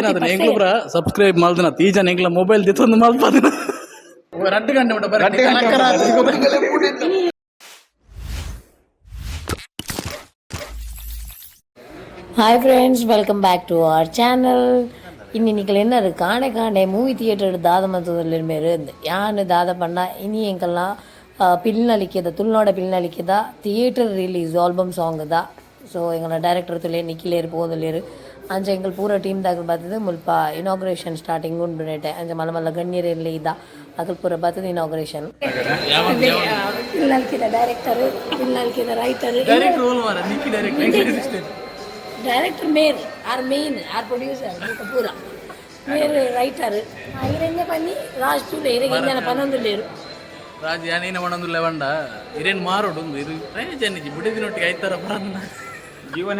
ಏನಾದ್ರೆ ಎಂಗ್ಲು ಬ್ರ ಸಬ್ಸ್ಕ್ರೈಬ್ ಮಾಡ್ದನ ತೀ ಜನ ಎಂಗ್ಲ ಮೊಬೈಲ್ ದಿತ್ತೊಂದು ಮಲ್ಪದನ ರಡ್ಡು ಗಂಟೆ ಬಿಡ ಬರ hi friends welcome back to our channel ಇನ್ನು ನಿಖಲ್ ಏನಾರು ಕಾಣೆ ಕಾಣೆ ಮೂವಿ ಥಿಯೇಟರ್ ದಾದ ಮತದಲ್ಲಿ ಮೇರೆ ಯಾನು ದಾದ ಪಂಡ ಇನಿ ಎಂಕಲ್ನ ಪಿಲ್ನಲಿಕ್ಕಿದ ತುಳುನಾಡ ಪಿಲ್ನಲಿಕ್ಕಿದ theatre release album song the so ಎಂಗನ director ತುಲೆ ನಿಖಿಲೇರು ಪೋದಲೇರು ಅಂಚ ಎಂಕಲ್ ಪೂರ ಟೀಮ್ ದಾಗ ಬರ್ತದೆ ಮುಲ್ಪ ಇನಾಗ್ರೇಷನ್ ಸ್ಟಾರ್ಟಿಂಗ್ ಉಂಡು ನೆಟೆ ಅಂಚ ಮಲ್ಲ ಮಲ್ಲ ಗಣ್ಯರೆಲ್ಲ ಇದ್ದ ಅಕಲ್ ಪೂರ ಬರ್ತದೆ ಇನಾಗ್ರೇಷನ್ ಪಿಲ್ನಲ್ಕಿದ ಡೈರೆಕ್ಟರ್ ಪಿಲ್ನಲ್ಕಿದ ರೈಟರ್ ಡೈರೆಕ್ಟರ್ ಮೇರ್ ಆರ್ ಮೇನ್ ಆರ್ ಪ್ರೊಡ್ಯೂಸರ್ ಪೂರ. ಮೇರ್ ರೈಟರ್ ಇರೆಂಜ ಪನ್ನಿ ರಾಜ್ ತುಲೆ ಇರೆಗೆ ಇಂಜನ ಪನ್ನೊಂದು ಲೇರು ರಾಜ ಯಾನೇನ ಮಾಡೊಂದು ಲೆವಂಡ ಇರೇನ್ ಮಾರೋಡು ಇರು ಜನಿಜಿ ಬಿಡದಿನೊಟ್ಟಿಗೆ ಆಯ್ತಾರ ಬರನ್ನ. ಜೀವನ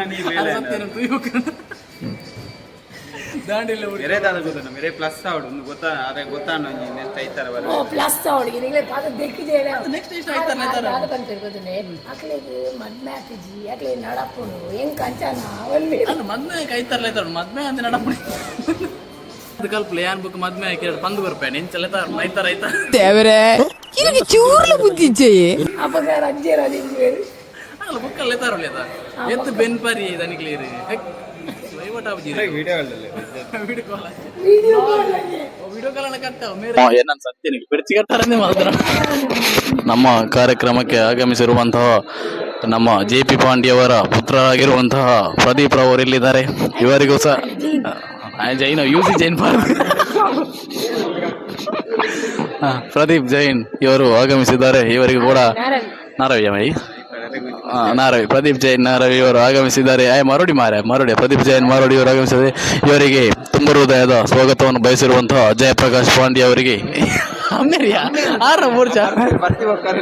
ದಾಂಡಿಲ್ಲ ಬೇರೆ ದಾದ ಗೊತ್ತ ಬೇರೆ ಪ್ಲಸ್ ಒಂದು ಗೊತ್ತಾ ಅದೇ ಗೊತ್ತಾನ ನೆಕ್ಸ್ಟ್ ಐತಾರ ಓ ಪ್ಲಸ್ ಅವಳಿಗೆ ನಿಗಲೇ ಪಾದ ದೆಕ್ಕಿದೇಳೆ ನೆಕ್ಸ್ಟ್ ಇಷ್ಟ ಆಯ್ತಾರ? ದಾದ ಪಂಚರ್ ಗೊತ್ತನೆ ಅಕ್ಲೆಗೆ ಮದ್ಮೆ ಹಾಕಿಜಿ ಅಕ್ಲೆ ನಡಪುನು ಹೆಂಗ್ ಕಂಚಾನ ಅವಲ್ಲಿ ಅಲ್ಲ ಮದ್ಮೆ ಕೈತಾರಲ್ಲ ಐತಾರ ಮದ್ಮೆ ಅಂದ ನಡಪಡಿ ಅದು ಕಲ್ಪಲೆ ಯಾನ್ ಬುಕ್ ಮದ್ಮೆ ಹಾಕಿ ಬಂದು ಬರ್ಪೆ ಎಂಚಲ್ಲ ಐತಾರ ಐತಾರ ದೇವರೇ ಇವನಿಗೆ ಚೂರ್ಲು ಬುದ್ಧಿ ಅಪಗಾರ ಅಜ್ಜಿ ರಾಜಿಂಜಿ ಬೇರು ಅಲ್ಲ ಬುಕ್ಕಲ್ಲಿ ಐತಾರಲ್ಲ ಅದ? ಎತ್ತು ಬೆನ್ ಪರಿ ನಮ್ಮ ಕಾರ್ಯಕ್ರಮಕ್ಕೆ ಆಗಮಿಸಿರುವಂತಹ ನಮ್ಮ ಜೆ ಪಿ ಪಾಂಡ್ಯವರ ಪುತ್ರರಾಗಿರುವಂತಹ ಪ್ರದೀಪ್ ರವರು ಇಲ್ಲಿದ್ದಾರೆ ಇವರಿಗೂ ಸಹ ಜೈನ್ ಯು ಸಿ ಜೈನ್ ಪ್ರದೀಪ್ ಜೈನ್ ಇವರು ಆಗಮಿಸಿದ್ದಾರೆ. ಇವರಿಗೂ ಕೂಡ ನಾರವ್ಯ ಮೈ ನಾರವಿ, ಪ್ರದೀಪ್ ಜೈನ್ ನಾರವಿ ಇವರು ಆಗಮಿಸಿದ್ದಾರೆ. ಮರುಡಿ ಮಾರ, ಮರುಡಿ, ಪ್ರದೀಪ್ ಜೈನ್ ಮರುಡಿ ಇವರು ಆಗಮಿಸಿದ್ದಾರೆ. ಇವರಿಗೆ ತುಂಬ ಹೃದಯದ ಸ್ವಾಗತವನ್ನು ಬಯಸಿರುವಂತಹ ಜಯಪ್ರಕಾಶ್ ಪಾಂಡ್ಯ ಅವರಿಗೆ. ಅಮೇರಿಯಾ ಆರ ಸಮೂಹ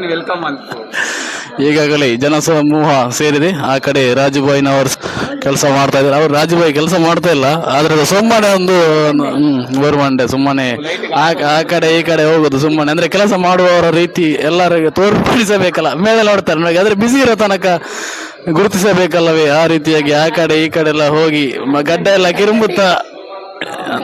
ವೆಲ್ಕಮ್ ಅಂತ. ಈಗಾಗಲೇ ಜನಸಮೂಹ ಸೇರಿದೆ. ಆ ಕಡೆ ರಾಜುಬಾಯಿನವರು ಕೆಲಸ ಮಾಡ್ತಾ ಇದ್ದಾರೆ. ಅವ್ರು ರಾಜುಬಾಯಿ ಕೆಲಸ ಮಾಡ್ತಾ ಇಲ್ಲ. ಆದ್ರೆ ಸುಮ್ಮನೆ ಒಂದು ಹ್ಮ್ ಗೋರ್ಮಂಡೆ ಸುಮ್ಮನೆ ಆ ಆ ಕಡೆ ಈ ಕಡೆ ಹೋಗುದು ಸುಮ್ಮನೆ. ಅಂದ್ರೆ ಕೆಲಸ ಮಾಡುವವರ ರೀತಿ ಎಲ್ಲರಿಗೆ ತೋರ್ಪಡಿಸಬೇಕಲ್ಲ. ಮೇಲೆ ನೋಡ್ತಾರೆ ನೋಡಿ ಆದ್ರೆ ಬಿಸಿ ಇರೋ ತನಕ ಗುರುತಿಸಬೇಕಲ್ಲವೇ? ಆ ರೀತಿಯಾಗಿ ಆ ಕಡೆ ಈ ಕಡೆ ಎಲ್ಲ ಹೋಗಿ ಮ- ಗಡ್ಡ ಎಲ್ಲ ಕಿರುಂಬುತ್ತಾ ಹ್ಮ್,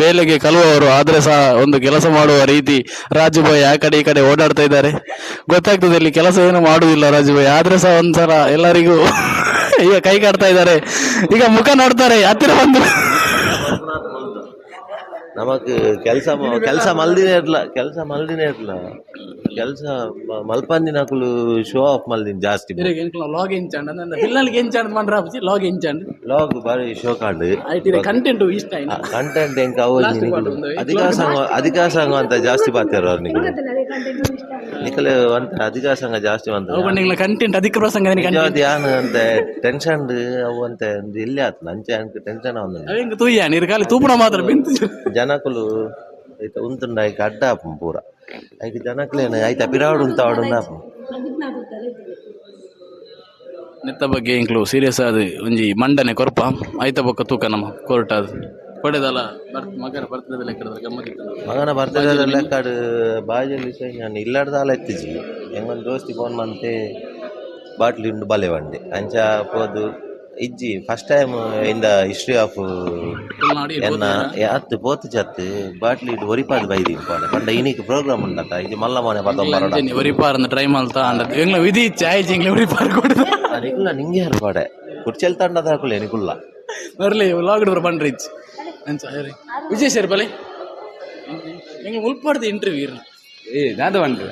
ಬೇಲೆಗೆ ಕಲುವವರು, ಆದ್ರೆ ಸಹ ಒಂದು ಕೆಲಸ ಮಾಡುವ ರೀತಿ ರಾಜುಭಾಯಿ ಆ ಕಡೆ ಈ ಕಡೆ ಓಡಾಡ್ತಾ ಇದ್ದಾರೆ. ಗೊತ್ತಾಗ್ತದೆ ಇಲ್ಲಿ ಕೆಲಸ ಏನು ಮಾಡುವುದಿಲ್ಲ ರಾಜುಭಾಯಿ ಆದ್ರೆ ಸಹ ಒಂದ್ಸಲ ಎಲ್ಲರಿಗೂ ಈಗ ಕೈ ಕಾಡ್ತಾ ಇದ್ದಾರೆ. ಈಗ ಮುಖ ನೋಡ್ತಾರೆ, ಹತ್ತಿರ ಬಂದು ನಮಕ್ ಕೆಲಸ ಕೆಲಸ ಮಲ್ದಿನೇ ಇರ್ಲ ಕೆಲಸ ಮಲ್ದಿನೇ ಇರ್ಲ. ಕೆಲಸ ಮಲ್ಪಂದಿನಕುಲು ಶೋ ಆಫ್ ಮಲ್ದಿನ ಜಾಸ್ತಿ ಲಾಗ್ ಎಂಚಾಂಡ್ ಹಿಲ್ಲಲ್ಗೆ ಎಂಚಾಂಡ್ ಮಾಡ್ರ ಲಾಗ್ ಎಂಚಾಂಡ್ ಲಾಗ್ ಬಾರಿ ಶೋ ಕಾಂಡ್ ಐಟಿ ಕಂಟೆಂಟ್ ಇಷ್ಟ ಕಂಟೆಂಟ್ ಎಂಕ ಅವು ಅಧಿಕಾರ ಸಂಘ ಅಂತ ಜಾಸ್ತಿ ಬರ್ತಾರ ಅವ್ರು ನಿಖಲು ನಿಖಲು ಅಂತ ಅಧಿಕಾಸಂಗ ಜಾಸ್ತಿ ಅಂತ ಅವು ಕಂಟೆಂಟ್ ಅಧಿಕ ಪ್ರಸಂಗ ಯಾನ್ ಅಂತ ಟೆನ್ಷನ್ ಅವು ಅಂತ ಇಲ್ಲಿ ಆತ್ ನಂಚೆ ಅನ್ಕ ಟೆನ್ಷನ್ ಅವನು ತೂಯ್ಯ ನೀರು ಖಾಲಿ ತೂಪುಣ ಮಾತ್ರ ಬೆಂತು. ಜನಕುಲು ಐತ ಉಂತುಂಡ ಐಕ ಅಡ್ಡ ಆಪುಂ ಪೂರ. ಐಕ ಜನಕ್ಲೇನ ಐತ ಪಿರಾವಡು ಉಂತ ಆಡುಂಡ ಆಪುಂ. ನೆತ್ತ ಬಗ್ಗೆ ಇಂಕ್ಲು ಸೀರಿಯಸ್ ಆದ ಒಂಜಿ ಮಂಡನೆ ಕೊರಪ. ಐತ ಬೊಕ್ಕ ತೂಕ ನಮ್ಮ ಕೋರ್ಟ್ ಅದು ಕೊಡೆದಲ್ಲ ಬರ್ತ್ ಮಗನ ಬರ್ತದೆ ಲೆಕ್ಕದ ಗಮ್ಮತ್ತಿತ್ತು ಮಗನ ಬರ್ತಡೇ ಲೆಕ್ಕಾಡು ಬಾಜಲ್ಲಿ ಸೈ ನಾನು ಇಲ್ಲಾಡ್ದಾಲ ಎತ್ತಿಜಿ ಎಂಗೊಂದು ದೋಸ್ತಿ ಫೋನ್ ಮಂತೆ ಬಾಟ್ಲಿ ಉಂಡು ಬಲೆ ಬಂಡೆ ಅಂಚ ಪೋದು ಇಜ್ಜಿ first time in the history of Tulunadu ಎನ್ನ ಅತ್ತು ಪೋತು ಚತ್ತು ಬಾಟ್ಲಿ ಇಟ್ಟು ಒರಿಪಾದು ಬೈದಿ ಪೋನೆ ಪಂಡ ಇನಿಕ್ ಪ್ರೋಗ್ರಾಮ್ ಉಂಡತ ಇದು ಮಲ್ಲ ಮನೆ ಪದ ಬರೋಡ ಅಂಜನಿ ಒರಿಪಾರ್ ಅಂದ ಟ್ರೈ ಮಾಡ್ತಾ ಅಂಡ ಎಂಗ್ಲ ವಿಧಿ ಇಚ್ಚೆ ಆಯ್ತು ಎಂಗ್ಲ ಒರಿಪಾರ್ ಕೊಡುದ ನಿಕುಲ್ಲ ನಿಂಗೆ ಯಾರು ಪಾಡೆ ಕುರ್ಚೆಲ್ ತಂಡದ ಹಾಕುಲ್ಲ ನಿಕುಲ್ಲ ಬರ್ಲಿ ಲಾಗ್ಡ್ ಬರ ಬಂಡ್ರಿ ಇಚ್ಚಿ ಅಂಚ ಸರಿ ವಿಜಯ್ ಸರ್ ಬಲೆ ಎಂಗ್ಲ ಮುಲ್ಪಾಡ್ದು ಇಂಟರ್ವ್ಯೂ ಇರ್ಲಿ ಏ ದಾದ ಬಂಡ್ರು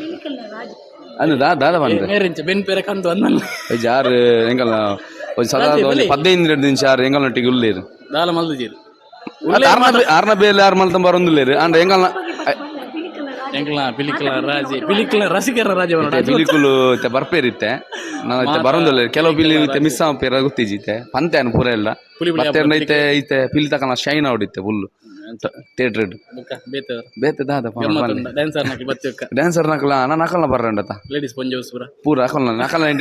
ಅಂದು ದಾ ದಾದ ಬಂಡ್ರು ಮೇರಿಂಚ ಬೆನ್ ಪೇರ ಕಂದು ಅಂದಲ್ಲ ಜಾರು ಎಂಗಲ್ಲ ಒಂದು ಸದಾ ಒಂದು ಪದಿನೈದು ನಿಮಿಷ ಆರು ಎಂಗಲ್ನೊಟ್ಟಿಗೆ ಉಳ್ಳೇರು ದಾಲ ಮಲ್ದು ಜೀರು ಆರ್ನ ಆರ್ನ ಬೇಲೆ ಆರು ಮಲ್ತ ಬರೊಂದುಲ್ಲೇರು ಅಂದ್ರೆ ಎಂಗಲ್ನ ಎಂಗ್ಲ ಪಿಲಿಕಲ ರಾಜಿ ಪಿಲಿಕಲ ರಸಿಕರ ರಾಜ ಪಿಲಿಕುಲು ಇತ್ತೆ ಬರ್ಪೇರಿತ್ತೆ. ನಾವು ಇತ್ತೆ ಬರೊಂದುಲ್ಲ ಕೆಲವು ಪಿಲಿ ಇತ್ತೆ ಮಿಸ್ ಆಪೇರ ಗೊತ್ತಿಜಿತ್ತೆ ಪಂತೆ ಅನ್ ಪೂರ ಎಲ್ಲ ಪುಲಿ ಪುಲಿ ಮತ್ತೆ ಐತೆ ಐತೆ ಪಿಲಿ ತಕನ ಶೈನ್ ಆಡಿತ್ತೆ ಫುಲ್ ಥಿಯೇಟ್ರ್ ಬೇತೆ ದಾದ ಡ್ಯಾನ್ಸರ್ ನಕಲ ನಾನು ನಕಲ್ನ ಬರ್ರಂಡತ. ಲೇಡೀಸ್ ಪಂಜೋಸ್ ಪೂರ. ಪೂರ ನಕಲ್ನ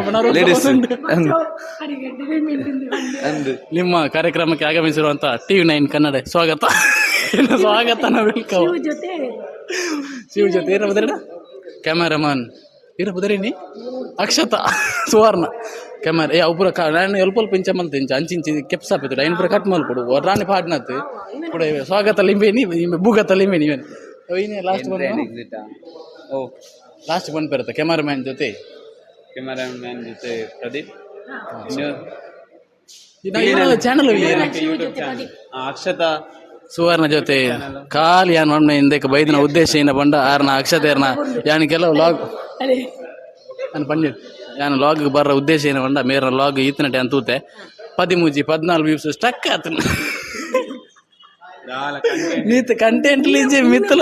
ಒಬ್ಬ ನವ್ರು ಲೇಡೀಸ್ ಒಂದು. ನಿಮ್ಮ ಕಾರ್ಯಕ್ರಮಕ್ಕೆ ಆಗಮಿಸಿರುವಂತ ಟಿವಿ ನೈನ್ ಕನ್ನಡ ಸ್ವಾಗತ. ಏನು ಸ್ವಾಗತ ವೆಲ್ಕಮ್ ಶಿವ ಜೊತೆ ಏನ ಬದರಣ ಕ್ಯಾಮರಾಮನ್. ಏನ ಬದರೇನಿ ಅಕ್ಷತ ಸುವರ್ಣ. ಕ್ಯಾಮರ ಏ ಅವು ಕಾ ನಾನು ಎಲ್ಪ ಅಲ್ಪ ಇಂಚ ಮಲ್ತೆ ಇಂಚ ಅಂಚಿ ಇಂಚಿ ಕೆಪ್ಸ್ ಹಾಪಿದ್ರು ಐನ್ ಪೂರ ಕಟ್ ರಾಣಿ ಪಾಡ್ನತ್ ಕೂಡ ಸ್ವಾಗತ ಲಿಂಬೆ ನೀ ಬೂಗತ ಲಿಂಬೆ ನೀವೇ ಇನ್ನೇ ಲಾಸ್ಟ್ ಬಂದು ಓ. ಲಾಸ್ಟ್ ಬಂದು ಬರುತ್ತೆ ಕ್ಯಾಮರಾಮ್ಯಾನ್ ಜೊತೆ. ಕ್ಯಾಮರಾಮ್ಯಾನ್ ಜೊತೆ Pradeep. Channel YouTube channel Akshata Suvarna ಜೊತೆ ಖಾಲಿ ಯಾನ್ ಒಮ್ಮೆ ಹಿಂದಕ್ಕೆ ಬೈದಿನ ಉದ್ದೇಶ ಏನ ಬಂಡ ಆರ್ನ ಅಕ್ಷತೆರ್ನ ಯಾನ್ ಕೆಲವು ಲಾಗ್ ನಾನು ಪಂಡಿ ಯಾನ್ ಲಾಗ್ ಬರ್ರ ಉದ್ದೇಶ ಏನ ಬಂಡ ಮೇರ ಲಾಗ್ ಈತನಟೆ ಅಂತೂತೆ ಪದಿಮೂಜಿ, ಪದ್ನಾಲ್ಕು ವ್ಯೂಸ್ ಸ್ಟಕ್ ಆತ ದಾಲ ಕಂಟೆಂಟ್ ನೀತ್ ಕಂಟೆಂಟ್ ಲೀಜೆ ಮಿತ್ತಲ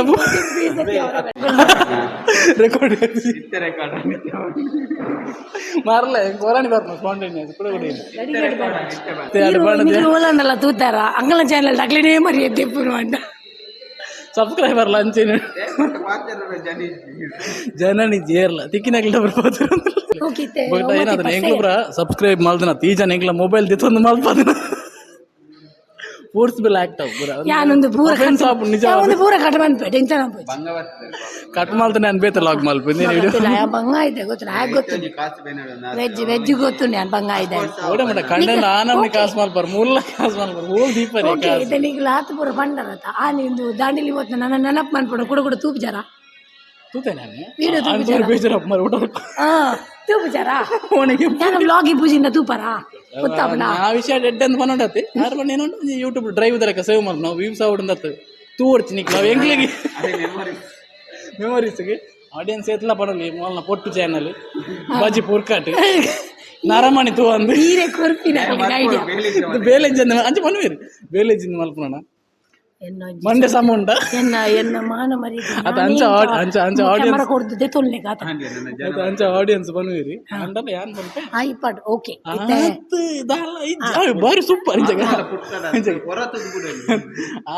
ರೆಕಾರ್ಡ್ ಇತ್ತೆ ರೆಕಾರ್ಡ್ ಮಾರಲೆ ಕೊರಾಣಿ ಬರ್ತು ಸ್ಪಾಂಟೇನಿಯಸ್ ಕೂಡ ಕೂಡ మీరు ఊళ్ళో తూతారా అంగళం ఛానల్ అట్లనే మరి ఎప్పుడు అంట ಸಬ್ಸ್ಕ್ರೈಬರ್ ಲಂಚಿನ ಜನ ನೀ ಜೇರ್ಲ ತಿಕ್ಕಿನಾಗ್ಲ ಬರ್ಬೋದು ఓకే ಬಟ್ ಏನಾದ್ರೆ ಎಂಗ್ಲು ಬ್ರ ಸಬ್ಸ್ಕ್ರೈಬ್ ಮಾಡ್ದನ ತೀ ಜನ ಎಂಗ್ಲ ಮೊಬೈಲ್ ದಿತ್ತೊಂದು ಮಲ್ಪದನ ಫೋರ್ಸ್ಬಲ್ ಆಕ್ಟ್ ಪೂರ ಯಾನೊಂದು ಪೂರ ಕಟ್ ಪೂರ ಕಟ್ ಕಟ್ ಮಾಡ್ತಾನೆ ಅನ್ಬೇತ ಲಾಗ್ ಮಲ್ಪು ಬಂಗ ಗೊತ್ತು? ಗೊತ್ತು ವೆಜ್ ವೆಜ್ ಬಂಗ ಪೂರ ದಾಂಡಿಲಿ ಹೋತ್ ನನ್ನ ನೆನಪು ಮಾಡ್ಬಿಡು ಕೂಡ ಕೂಡ ತೂಪ್ ಜರ ತೂತೆ ನಾನು ವೀಡಿಯೋ ತೂಪು ಅಂತೂರು ಬೇಜಾರಪ್ಪ ಮರ ಊಟ ಹಾ ತೂಪು ಜರ. ಅವನಿಗೆ ನಾನು ಬ್ಲಾಗಿ ಪೂಜಿಂದ ತೂಪರಾ? ಗೊತ್ತಾಪನ ಆ ವಿಷಯ ಡೆಡ್ ಅಂತ ಆರು ಬಣ್ಣ ಏನೋ ಯೂಟ್ಯೂಬ್ ಡ್ರೈವ್ ದರಕ ಸೇವ್ ಮಾಡಿ ನಾವು ವ್ಯೂಸ್ ಆವಡಂದತ್ತು ತೂ ಓಡ್ತಿ ನಿಕ್ ನಾವು ಮೆಮೊರೀಸ್ಗೆ ಆಡಿಯನ್ಸ್ ಎತ್ಲ ಪಡಲಿ. ಮೊಲ್ನ ಪೊಟ್ಟು ಚಾನಲ್ ಬಾಜಿ ಪುರ್ಕಾಟ್. ನರಮಣಿ ತೂ ಅಂದು. ನೀರೇ ಕೊರ್ಪಿನ ಬೇಲೆಂಜ್ ಅಂದ. ಅಂಚೆ ಪನ್ವೇರು ಬೇಲೆಂಜ್ ಮಂಡೆ ಸಮ ಉಂಟ? ಎನ್ನ ಎನ್ನ ಮಾನ ಮರಿ ಅದು ಅಂಚ ಆಡ್- ಅಂಚ ಅಂಚ ಆಡಿಯನ್ಸ್ ಕ್ಯಾಮರಾ ಕೊಡ್ತದೆ ತೊಲ್ಲೆ ಕಾತ ಅದು ಅಂಚ ಆಡಿಯನ್ಸ್ ಪನ್ವೇರಿ ಅಂಡಲ್ಲ ಯಾನ್ ಬಂತೆ ಆ ಓಕೆ. ಆತ್ ದಾಲ ಇಜ್ಜ. ಆ, ಬಾರಿ ಸೂಪರ್ ಇಂಜಗ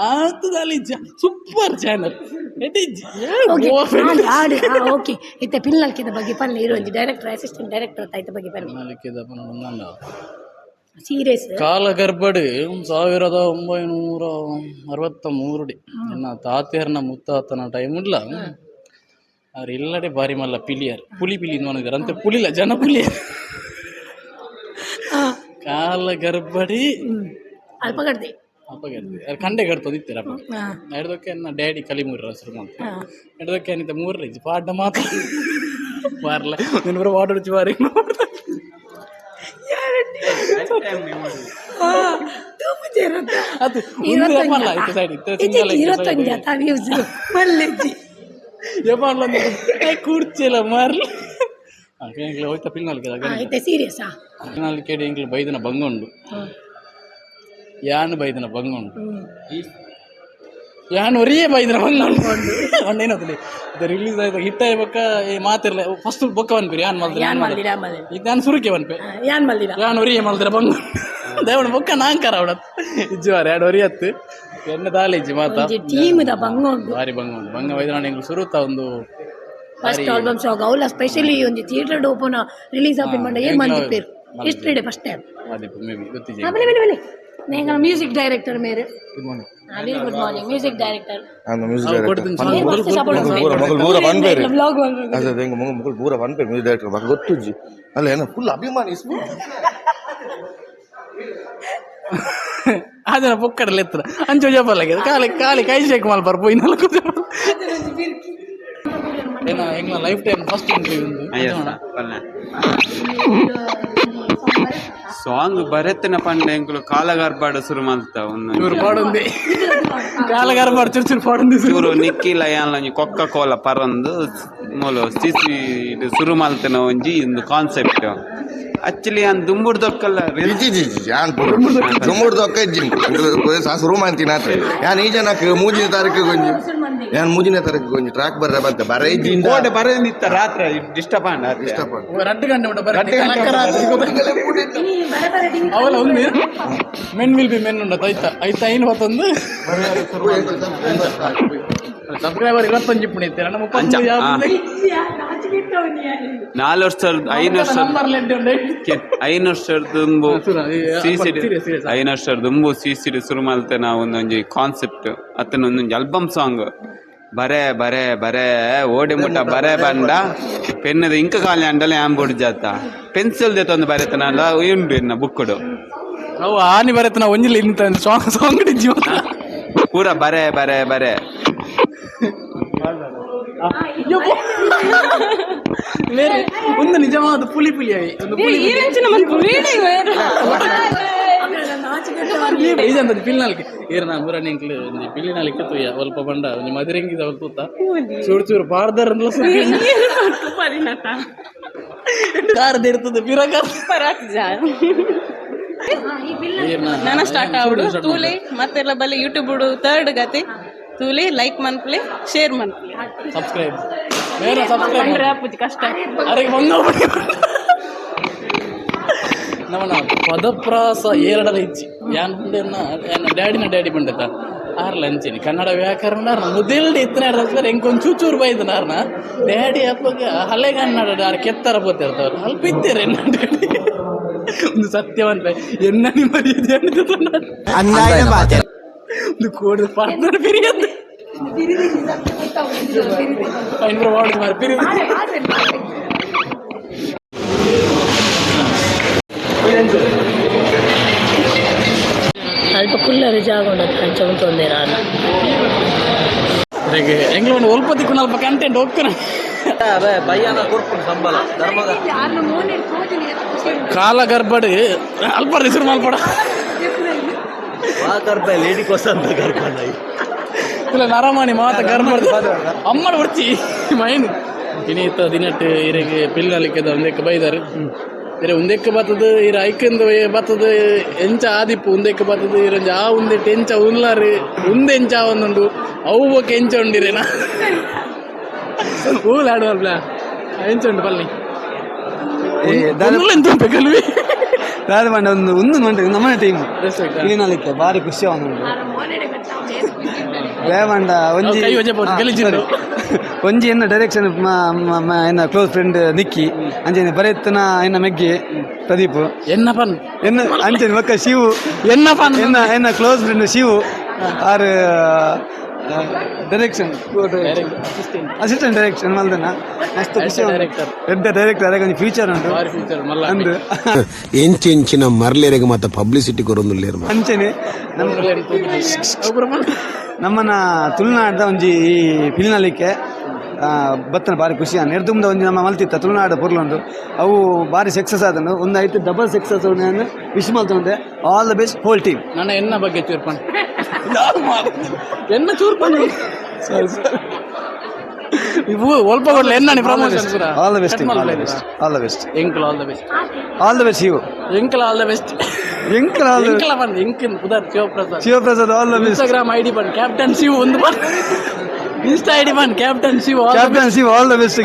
ಆತ್ ದಾಲ ಇಜ್ಜ. ಸೂಪರ್ ಚಾನಲ್ ಎಟ್ ಇಜ್ಜ? ಓಕೆ. ಆಡಿ ಓಕೆ. ಇತ್ತೆ ಪಿಲ್ಲಲ್ಕಿದ ಬಗ್ಗೆ ಪನ್ಲೆ ಇರುವಂಜಿ ಡೈರೆಕ್ಟರ್ ಅಸಿಸ್ಟೆಂಟ್ ಡೈರೆಕ್ಟರ್ ಆಯ್ತ ಬಗ್ಗೆ ಪನ್ಲೆ ಸೀರಿಯಸ್ ಕಾಲ ಗರ್ಭಡ್ ಸಾವಿರದ ಒಂಬೈನೂರ ಅರವತ್ತ ಮೂರುಡಿ ನನ್ನ ತಾತ್ಯರ್ನ ಮುತ್ತಾತನ ಟೈಮ್ ಇಲ್ಲ ಅವ್ರು ಎಲ್ಲಡೆ ಬಾರಿ ಮಲ್ಲ ಪಿಲಿಯರ್ ಪುಲಿ ಪಿಲಿ ನೋಡಿದಾರೆ ಅಂತ ಪುಲಿಲ್ಲ ಜನ ಪುಲಿಯರ್ ಕಾಲ ಗರ್ಭಡಿ ಅಲ್ಪ ಕಡ್ದೆ ಅಪ್ಪ ಗರ್ದಿ ಅವ್ರು ಕಂಡೆ ಗಡ್ತದಿತ್ತೀರಪ್ಪ ಹಾ ನಡೆದಕ್ಕೆ ನನ್ನ ಡ್ಯಾಡಿ ಕಲಿಮೂರ ಹೆಸರು ಅಂತ ಹಾ ನಡೆದಕ್ಕೆ ಅನಿತ ಮೂರನೇ ಪಾಠ ಮಾತ್ರ ಮಾರ್ಲ ನಿನ್ನ ಬರೋ ವಾಟರ್ ಬಾರಿ ತೂಪು ಸೇರತ್ತ ಅದು ಎಪ್ಪಲ್ಲ ಇತ್ತು ಸೈಡ್ ಇತ್ತು. Single ಇರತ್ತಂಜ views ಮಲ್ಲೆಜ್ಜಿ ಎಪ್ಪಲ್ಲ ಕೂರ್ಚಿಲ್ಲ ಮಾರ್ಲಿ. ಎಂಗ್ಲ ಹೋಯ್ತ ಆಯ್ತೆ ಸೀರಿಯಸ್ಸಾ ಪಿಲ್ನಲ್ಲಿ ಕೇಳಿ ಎಂಗ್ಲ ಬೈದನ ಬಂಗುಂಡು. ಯಾನು ಬೈದನ ಬಂಗುಂಡು. ಯಾನು ಒರಿಯೇ ಬೈದನ ಬಂಗುಂಡು ಒಂದೇನತ್ತಲಿ ಅದು ರಿಲೀಸ್ ಆಯ್ತು ಹಿಟ್ ಆಯ್ಬೇಕ ಈ ಮಾತಿರ್ಲ. ಫಸ್ಟ್ ಬೊಕ್ಕ ಬಂದ್ಬಿರಿ ಯಾನ್ ಮಲ್ದ್ರೆ? ಯಾನ್ ಮಲ್ದಿರ? ಇದು ನಾನು ಸುರುಕೆ ಬಂದ್ಪೆ ಯಾನ್ ಮಲ್ದಿರ? ಯಾನ್ ಒರಿಯೇ ಮಲ್ದ್ರೆ? ಬಂಗು ದೇವಣ ಬೊಕ್ಕ ನಾಂಕರ ಅವಡತ್ ಇಜ್ಜುವಾರ ಎರಡು ಒರಿಯತ್ತು ಎನ್ನ ದಾಲಿ ಇಜ್ಜಿ ಮಾತ. ಟೀಮ್ ದ ಬಂಗ ಉಂಟು. ಬಾರಿ ಬಂಗ ಉಂಟು. ಬಂಗ ವೈದ್ಯನಾಣ ಎಂಗ್ಲು ಸುರುತ್ತ ಒಂದು ಫಸ್ಟ್ ಆಲ್ಬಮ್ ಸಾಂಗ್ ಅವಲ ಸ್ಪೆಷಲಿ ಒಂದು ಥಿಯೇಟರ್ ಓಪನ್ ರಿಲೀಸ್ ಆಪಿನ್ ಮಂಡ ಏನ್ ಮಂದಿಪ್ಪೇರು ಹಿಸ್ಟ್ರಿ ಫಸ್ಟ್ ಟೈಮ್ ಅದೇ ಮೇ ಬಿ ಗೊತ್ತಿದೆ ಬನ್ನಿ ಬನ್ನಿ. നിങ്ങൾ ಮ್ಯೂಸಿಕ್ ಡೈರೆಕ್ಟರ್ ಮೇರೆ மியூசிக் டைரக்டர் ಪೂರ ಮೊಗಲ್ ಪೂರ ಬಂದ್ಬೇರಿ ಬ್ಲಾಗ್ ಅದೇ ಅದೇ ಹೆಂಗೆ ಮೊಗಲ್ ಮೊಗಲ್ ಪೂರ ಬಂದ್ಬೇರಿ ಮ್ಯೂಸಿಕ್ ಡೈರೆಕ್ಟರ್ ಬಗ್ಗೆ ಅಂಚು ಜಪಾಲಾಗಿದೆ ಕಾಲಿ ಕಾಲಿ ಕೈ ಶೇಕ್ ಮಾಲ್ಬಾರ್ ಪೋಯಿ ಏನ எங்களை lifetime first interview Ayyappa ಪಲ್ಲೆ ಸಾಂಗ್ ಬರೆತ್ತಿನ ಪಂಡ ಎಂಕುಲು ಕಾಲಗಾರ್ಪಾಡು ಶುರು ಮಲ್ತ ಒಂದು ಇವ್ರು ಪಾಡೊಂದಿ. ಕಾಲಗಾರ ಮಾಡಿ ಚೂರು ಚೂರು ಪಾಡೊಂದಿ ಚೂರು ನಿಕ್ಕಿಲ ಯಾನ್ಲ ಕೊಕ್ಕ ಕೋಲ ಪರಂದು ಮೂಲು ಸಿಸಿ ಇದು ಶುರು ಮಲ್ತನ ಒಂಜಿ ಒಂದು ಕಾನ್ಸೆಪ್ಟ್ ಆಕ್ಚುಲಿ ಅನ್ ದುಂಬುಡ್ ದೊಕ್ಕಲ್ಲ ಇಜ್ಜಿ ಜಿ ಜಿ ಯಾನ್ ಜಮ್ಮುಡ್ ದೊಕ್ಕ. ಇಜ್ಜಿ ಸಾಸ್ ರೂಮ್ ಅಂತೀನಿ ಯಾನ್ ಈ ಜನಕ್ಕೆ ಮೂಜಿನ ತಾರೀಕು ಯಾನ್ ಮೂಜಿನ ತರಕ್ಕೆ ಒಂದು ಟ್ರ್ಯಾಕ್ ಬರ್ರೆ ಬಂತ. ಬರ ಇಜ್ಜಿಂದ ಕೋಡೆ ಬರೆ ನಿತ್ತ ರಾತ್ರಿ ಡಿಸ್ಟರ್ಬ್ ರಡ್ಡು ಗಂಟೆ ಉಂಟ ಬರೀ ಅವಲ್ಲ ಒಂದು ಮೆನ್ ವಿಲ್ ಬಿ ಮೆನ್ ಉಂಡ ಐತ ಐತ ಐನ್ ಹೊತ್ತೊಂದು ಸಬ್ಸ್ಕ್ರೈಬರ್ ಇವತ್ತೊಂದು ವರ್ಷದ ಐನು ವರ್ಷದ ನಂಬರ್ ಲೆಡ್ ಉಂಡೆ ಐನು ವರ್ಷದ ದುಂಬು C CD CCD serious, serious. ಐನು ವರ್ಷದ ದುಂಬು ಸಿಸಿಡಿ ಶುರು ಮಲ್ತೆ ನಾವು ಒಂದೊಂಜಿ ಕಾನ್ಸೆಪ್ಟ್ ಅತನ ಒಂದೊಂಜಿ ಆಲ್ಬಮ್ ಸಾಂಗ್ ಬರೇ ಬರೇ ಬರೇ ಓಡಿ ಮುಟ್ಟ ಬರೇ ಬಂಡ ಪೆನ್ನದ ಇಂಕ ಕಾಲಿ ಅಂಡಲೆ ಆಂಬೋಡ್ ಜಾತ. ಪೆನ್ಸಿಲ್ ದೆತ್ತೊಂದು ಬರೆತನಲ್ಲ ಉಂಡು ಇನ್ನ ಬುಕ್ಕುಡು ಅವು ಆನಿ ಬರೆತನ ಒಂಜಿಲ್ಲ ಇಂತ ಸಾಂಗ್ ಸಾಂಗ್ ಜೀವ ಪೂರ ಬರೇ ಬರೇ ಬರೇ. ಒಂದು ನಿಜವಾದ ಪುಲಿ ಪುಲಿ ಆಗಿ ಒಂದು ಪುಲಿ ಇದಂತ ಪಿಲ್ನಾಲ್ಕೆ. ಏರ್ ನಾ ಮೂರನೇ ನಿಂಕ್ಲು ಒಂಜಿ ಪಿಲ್ಲಿನಾಲಿಕ್ಕೆ ತುಯ್ಯ ಸ್ವಲ್ಪ ಬಂಡ ಒಂಜಿ ಮದಿರಂಗಿದ ಅವಲ್ ತೂತ. ಚೂರು ಚೂರು ಪಾಡ್ದಾರನ್ಲ ಕಾರ್ದ ಇರ್ತದೆ ಪಿರಕ ನಾನ ಸ್ಟಾರ್ಟ್ ಆವಡು ತೂಲೆ ಮತ್ತೆಲ್ಲ ಬಲ್ಲಿ ಯೂಟ್ಯೂಬ್ ಥರ್ಡ್ ಗತಿ. ತೂಲಿ ಲೈಕ್ ಮನ್ಪ್ಲಿ ಶೇರ್ ಮನ್ಪ್ಲಿ ಸಬ್ಸ್ಕ್ರೈಬ್ ಏನು ಸಬ್ಸ್ಕ್ರೈಬ್ ಅಂದ್ರೆ ಕಷ್ಟ. ಅರಿಗೆ ಬಂದು ನಮ್ಮ ಪದಪ್ರಾಸ ಏರಡಲ ಇಜ್ಜಿ ಯಾನ್ ಬಂದೇನ ಯಾನ್ ಡ್ಯಾಡಿನ ಡ್ಯಾಡಿ ಬಂಡತ ಆರ್ಲ ಅಂಚಿನಿ ಕನ್ನಡ ವ್ಯಾಕರಣ ಮುದಿಲ್ಡ್ ಇತ್ತನೆ ಆಡ್ತಾರೆ ಹೆಂಗೆ ಒಂದು ಚೂಚೂರು ಬೈದು ನಾರ್ನ. ಡ್ಯಾಡಿ ಅಪ್ಪಗೆ ಹಲೆ ಕನ್ನಡ ಆರ್ ಕೆತ್ತರ ಬೋತಿರ್ತಾವ್ರು ಅಲ್ಪ ಇದ್ದೀರಿ ಡ್ಯಾಡಿ. ಒಂದು ಸತ್ಯವಂತ ಎನ್ನ ನಿಮ್ಮ ಒಂದು ಕೋಡ್ ಪಾರ್ಟ್ನರ್ ಬಿರಿಯಾನಿ. ಅಲ್ಪ ಕುಲ್ಲರು ಜಾಗ ಉಂಟು ಕಂಚ ತೊಂದರೆ ಅಲ್ಲ ಎಂಗ್ಲೂರು ಒಲ್ಪ ದಿಕ್ಕು ಅಲ್ಪ ಕಂಟೆಂಟ್ ಒಕ್ಕನ ಭಯನ ಕೊಡ್ಕೊಂಡು ಸಂಬಳ ಧರ್ಮದ ಕಾಲ ಗರ್ಭಡಿ ಅಲ್ಪ ಹೆಸರು ಮಾಲ್ಪಡ ಆ ಗರ್ಭ ಲೇಡಿ ಕೊಸಂತ ಗರ್ಭ ಇಲ್ಲ ನರಮಣಿ ಮಾತ ಗರ್ಭಡ್ ಅಮ್ಮಡ ಬರ್ಚಿ ಮೈನ್. ದಿನೀತ ದಿನಟ್ ಪಿಲ್ ಪಿಲ್ಲಲಿಕ್ಕೆದ ಒಂದಕ್ಕೆ ಬೈದಾರೆ. ಇರೆ ಒಂದಕ್ಕೆ ಬತ್ತದ ಇರ ಐಕಂದು ಬತ್ತದ ಎಂಚ ಆದಿಪ್ಪು ಒಂದಕ್ಕೆ ಬತ್ತದ ಇರಂಜ ಆ ಒಂದೆಟ್ಟು ಎಂಚ ಉಲ್ಲಾರು ಒಂದೆ ಎಂಚ ಒಂದುಂಡು ಅವು ಬೊಕ್ಕೆ ಎಂಚ ಉಂಡಿರೇನ? ಹೂಲ್ ಆಡುವಲ್ಲ ಎಂಚ ಉಂಡು ಪಲ್ಲಿ ಎಂತ ಉಂಟು ಕಲ್ವಿ? ದಾದ ಒಂದು ಒಂದು ನಮ್ಮ ಟೀಮ್ Respect, ಆ. ಕ್ಲೀನಾಲಿಕ್ಕೆ ಭಾರಿ ಖುಷಿ ಅವನುಂಡು ಬೇವಂಡ ಒಂಜಿ ಕೈ ವಜೆ ಪೋದು, ಗಲೀಜಿಂಡು. ಒಂಜಿ ಎನ್ನ ಡೈರೆಕ್ಷನ್ ಎನ್ನ ಕ್ಲೋಸ್ ಫ್ರೆಂಡ್ ನಿಕ್ಕಿ ಅಂಚನೆ ಬರೆತ್ತನ ಎನ್ನ ಮೆಗ್ಗಿ ಪ್ರದೀಪ್ ಎನ್ನ ಪನ್ ಎನ್ನ ಅಂಚನೆ ಮಕ್ಕ ಶಿವು ಎನ್ನ ಪನ್ ಎನ್ನ ಎನ್ನ ಕ್ಲೋಸ್ ಫ್ರೆಂಡ್ ಶಿವು ಆರ್ ಡೈರೆಕ್ಷನ್ ಅಸಿಸ್ಟೆಂಟ್ ಡೈರೆಕ್ಷನ್ ಮಲ್ದನ ಮಸ್ತ್ ಖುಷಿ director. ಪೆದ್ದ ಡೈರೆಕ್ಟರ್ ಅದಕ್ಕೆ ಒಂದು ಫ್ಯೂಚರ್ ಉಂಟು ಬಾರಿ ಫ್ಯೂಚರ್ ಮಲ್ಲ ಅಂದು ಎಂಚೆಂಚಿನ ಮರ್ಲೇರೆಗೆ ಮತ್ತೆ ಪಬ್ಲಿಸಿಟಿ ಕೊರೊಂದುಲ್ಲೇರು ಅಂಚನೆ ನಮ್ಮ ನಮ್ಮನ ತುಳುನಾಡ್ದ ಒಂಜಿ ಈ ಪಿಲಿನಲಿಕ್ಕೆ ಬತ್ತನ ಭಾರಿ ಖುಷಿ. ಅನ್ನ ಎರ್ದುಂಬದ ಒಂಜಿ ನಮ್ಮ ಮಲ್ತಿತ್ತ ತುಳುನಾಡು ಪುರ್ಲೊಂದು. ಅವು ಭಾರಿ ಸಕ್ಸಸ್ ಆದನು ಒಂದು ಐತೆ double success wish ಮಲ್ತೊಂದೆ all the best whole team ನನ್ನ ಎನ್ನ ಬಗ್ಗೆ ಚೂರ್ಪಣ? ಎನ್ನ ಚೂರ್ಪಣ್? ಇವು ಒಲ್ಪ ಕೊಡ್ಲಿ ಎನ್ನ ಪ್ರಮೋಷನ್ ಪೂರ all the best all the best all the best ಎಂಕಲ್ all the best all the best Shivu ಎಂಕಲ್ all the best ಎಂಕಲ್ ಆಲ್ ದ ಎಂಕಲ ಬಂದು ಎಂಕಿನ್ ಪುದರ್ Shivaprasad Shivaprasad all the best Instagram ID ಬಂದು ಕ್ಯಾಪ್ಟನ್ ಶಿವ್ ಒಂದು ಬಂದು ಇನ್ಸ್ಟಾ ಐಡಿ ಬಂದು captain Shiv captain Shiv all the best